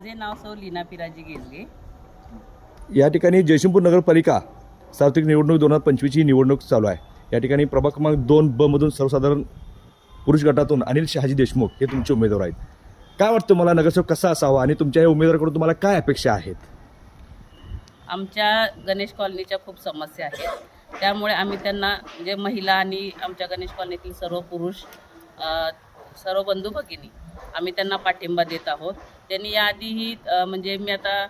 माझे नाव सौ लीना पिराजी गेजगे. या ठिकाणी जयसिंगपूर नगरपालिका सार्वत्रिक निवडणूक दोन हजार पंचवीसची निवडणूक चालू आहे. या ठिकाणी प्रभाग क्रमांक दोन ब मधून सर्वसाधारण पुरुष गटातून अनिल शहाजी देशमुख हे तुमचे उमेदवार आहेत. काय वाटतं मला नगरसेवक कसा असावा आणि तुमच्या या उमेदवाराकडून तुम्हाला काय अपेक्षा आहेत? आमच्या गणेश कॉलनीच्या खूप समस्या आहेत. त्यामुळे आम्ही त्यांना म्हणजे महिला आणि आमच्या गणेश कॉलनीतील सर्व पुरुष अ, सर्व बंधू भगिनी आम्ही त्यांना पाठिंबा देत आहोत. त्यांनी याआधीही म्हणजे मी आता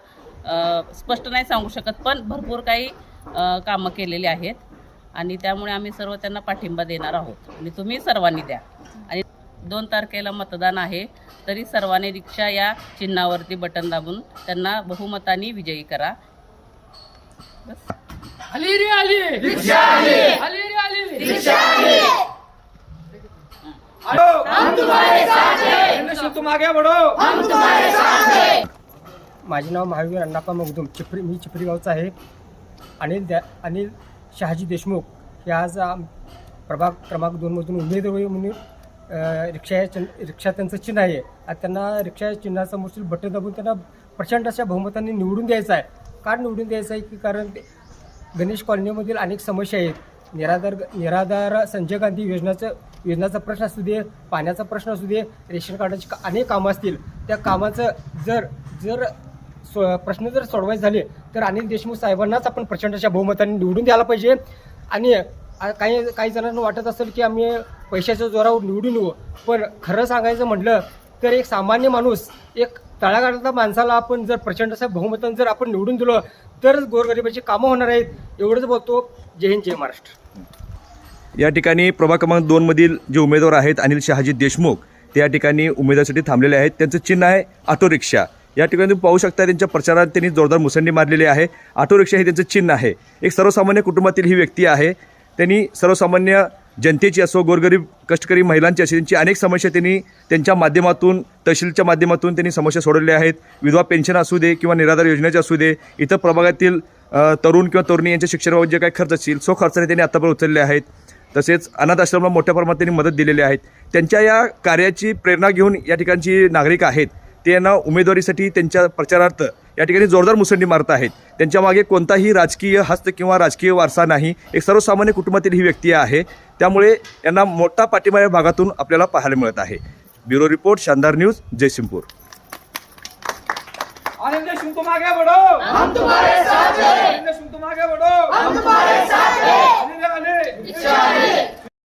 स्पष्ट नाही सांगू शकत पण भरपूर काही कामं केलेली आहेत. आणि त्यामुळे आम्ही सर्व त्यांना पाठिंबा देणार आहोत. आणि तुम्ही सर्वांनी द्या. आणि दोन तारखेला मतदान आहे तरी सर्वांनी रिक्षा या चिन्हावरती बटन दाबून त्यांना बहुमताने विजयी करा. बस. आली रे आली! रिक्षा आली! आली! रे आली! रिक्षा आली! हम तुम्हारे साथ हैं तुम आगे बढ़ो माझे नाव महावीर अण्णाप्पा मगदूम. चिपरी मी चिपरी गावचा आहे. अनिल द्या अनिल शहाजी देशमुख हे आज आम- प्रभाग क्रमांक दोनमधून उमेदवारी म्हणून अ, रिक्षा चिन्ह रिक्षा त्यांचं चिन्ह आहे. आणि त्यांना रिक्षा या चिन्हासमोरची बटन दाबून त्यांना प्रचंड अशा बहुमताने निवडून द्यायचं आहे. का निवडून द्यायचं आहे की कारण ते गणेश कॉलनीमधील अनेक समस्या आहेत. निराधार निराधार संजय गांधी योजनाचं योजनाचा प्रश्न असू दे पाण्याचा प्रश्न असू दे रेशन कार्डाची का- अनेक कामं असतील. त्या कामाचं जर जर सो प्रश्न जर सोडवायचे झाले तर अनिल देशमुख साहेबांनाच आपण प्रचंड अशा बहुमताने निवडून द्यायला पाहिजे. आणि काही काही जणांना वाटत असेल की आम्ही पैशाच्या जोरावर निवडून येऊ. पण खरं सांगायचं म्हटलं तर एक सामान्य माणूस एक तळागाळातल्या माणसाला आपण जर प्रचंड बहुमतान जर आपण निवडून दिलं तरच गोरगरिबाची कामं होणार आहेत. एवढंच बोलतो. जय हिंद जय महाराष्ट्र. या ठिकाणी प्रभाग क्रमांक दोनमधील जे उमेदवार आहेत अनिल शहाजी देशमुख ते या ठिकाणी उमेदवारासाठी थांबलेले आहेत. त्यांचं चिन्ह आहे ऑटो रिक्षा या ठिकाणी तुम्ही पाहू शकता त्यांच्या प्रचारात त्यांनी जोरदार मुसंडी मारलेली आहे. ऑटो रिक्षा हे त्यांचं चिन्ह आहे. एक सर्वसामान्य कुटुंबातील ही व्यक्ती आहे. त्यांनी सर्वसामान्य जनतेची असो गोरगरीब कष्टकरी महिलांची अशी त्यांची अनेक समस्या त्यांनी त्यांच्या माध्यमातून तहसीलच्या माध्यमातून त्यांनी समस्या सोडवल्या आहेत. विधवा पेन्शन असू दे किंवा निराधार योजनेचे असू दे इतर प्रभागातील तरुण किंवा तरुणी यांच्या शिक्षणाबाबत जे काही खर्च असतील सो खर्चाने त्यांनी आतापर्यंत उचलले आहेत. तसेच अनाथ आश्रमाला मोठ्या प्रमाणात त्यांनी मदत दिलेली आहेत त्यांच्या या कार्याची प्रेरणा घेऊन या ठिकाणची नागरिक आहेत. ते यांना उमेदवारीसाठी त्यांच्या प्रचारार्थ या ठिकाणी जोरदार मुसंडी मारत आहेत. त्यांच्या मागे कोणताही राजकीय हस्त किंवा राजकीय वारसा नाही. एक सर्वसामान्य कुटुंबातील ही व्यक्ती आहे. त्यामुळे यांना मोठा पाठिंबा या भागातून आपल्याला पाहायला मिळत आहे. ब्युरो रिपोर्ट शानदार न्यूज जयसिंगपूर. आनंद सिंह तुम आगे बढ़ो. हम तुम्हारे साथ हैं